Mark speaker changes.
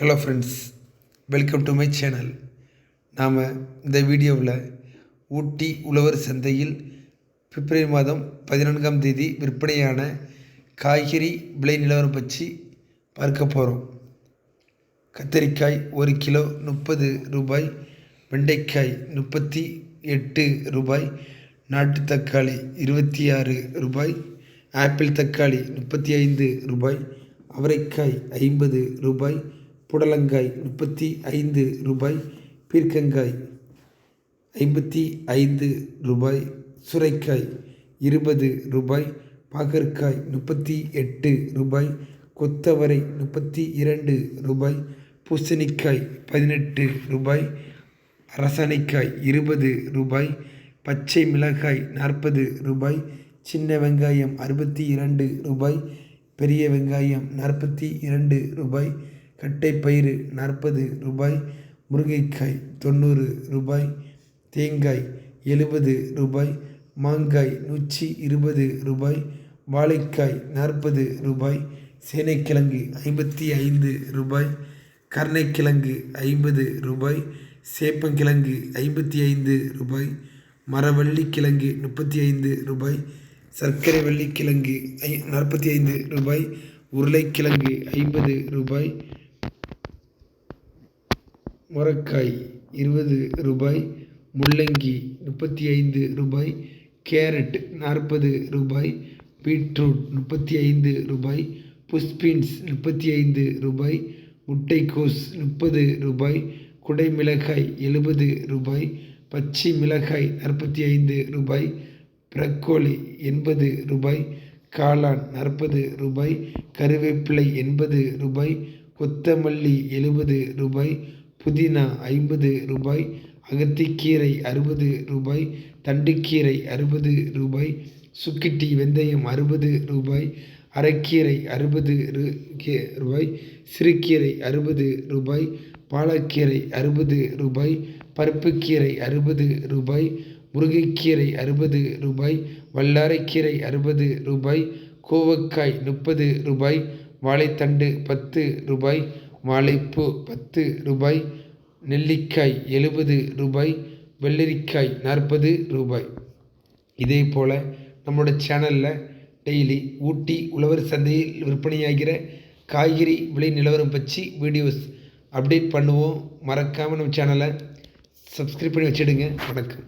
Speaker 1: Hello friends welcome to my channel நாம் இந்த வீடியோவில் ஊட்டி உழவர் சந்தையில் பிப்ரவரி மாதம் பதினான்காம் தேதி விற்பனையான காய்கறி விலை நிலவரம் பற்றி பார்க்க போகிறோம் கத்தரிக்காய் ஒரு கிலோ முப்பது ரூபாய் வெண்டைக்காய் முப்பத்தி எட்டு ரூபாய் நாட்டு தக்காளி இருபத்தி ஆறு ரூபாய் ஆப்பிள் தக்காளி முப்பத்தி ஐந்து ரூபாய் அவரைக்காய் ஐம்பது ரூபாய் புடலங்காய் முப்பத்தி ஐந்து ரூபாய் பீர்க்கங்காய் ஐம்பத்தி ஐந்து ரூபாய் சுரைக்காய் இருபது ரூபாய் பாகற்காய் முப்பத்தி எட்டு ரூபாய் கொத்தவரை முப்பத்தி இரண்டு ரூபாய் பூசணிக்காய் பதினெட்டு ரூபாய் அரசணிக்காய் இருபது ரூபாய் பச்சை மிளகாய் நாற்பது ரூபாய் சின்ன வெங்காயம் அறுபத்தி இரண்டு ரூபாய் பெரிய வெங்காயம் நாற்பத்தி இரண்டு ரூபாய் கட்டைப்பயிறு நாற்பது ரூபாய் முருங்கைக்காய் தொண்ணூறு ரூபாய் தேங்காய் எழுபது ரூபாய் மாங்காய் நூற்றி இருபது ரூபாய் வாழைக்காய் நாற்பது ரூபாய் சேனைக்கிழங்கு ஐம்பத்தி ஐந்து ரூபாய் கருணைக்கிழங்கு ஐம்பது ரூபாய் சேப்பங்கிழங்கு ஐம்பத்தி ஐந்து ரூபாய் மரவள்ளி கிழங்கு முப்பத்தி ஐந்து ரூபாய் சர்க்கரை வள்ளிக்கிழங்கு ஐ நாற்பத்தி ஐந்து ரூபாய் உருளைக்கிழங்கு ஐம்பது ரூபாய் முரக்காய் இருபது ரூபாய் முள்ளங்கி முப்பத்தி ஐந்து ரூபாய் கேரட் நாற்பது ரூபாய் பீட்ரூட் முப்பத்தி ஐந்து ரூபாய் புஷ்பீன்ஸ் முப்பத்தி ஐந்து ரூபாய் முட்டைக்கோஸ் முப்பது ரூபாய் குடைமிளகாய் எழுபது ரூபாய் பச்சை மிளகாய் நாற்பத்தி ஐந்து ரூபாய் ப்ரக்கோலி எண்பது ரூபாய் காளான் நாற்பது ரூபாய் கருவேப்பிலை எண்பது ரூபாய் கொத்தமல்லி எழுபது ரூபாய் புதினா ஐம்பது ரூபாய் அகத்திக்கீரை அறுபது ரூபாய் தண்டுக்கீரை அறுபது ரூபாய் சுக்கிட்டி வெந்தயம் அறுபது ரூபாய் அரைக்கீரை அறுபது ரூபாய் சிறுகீரை அறுபது ரூபாய் பாலக்கீரை அறுபது ரூபாய் பருப்புக்கீரை அறுபது ரூபாய் முருங்கைக்கீரை அறுபது ரூபாய் வல்லாரைக்கீரை அறுபது ரூபாய் கோவக்காய் முப்பது ரூபாய் வாழைத்தண்டு பத்து ரூபாய் வாழைப்பூ பத்து ரூபாய் நெல்லிக்காய் எழுபது ரூபாய் வெள்ளரிக்காய் நாற்பது ரூபாய். இதே போல் நம்மளோட சேனலில் டெய்லி ஊட்டி உழவர் சந்தையில் விற்பனையாகிற காய்கறி விலை நிலவரம் பற்றி வீடியோஸ் அப்டேட் பண்ணுவோம். மறக்காமல் நம்ம சேனலை சப்ஸ்கிரைப் பண்ணி வச்சுடுங்க. வணக்கம்.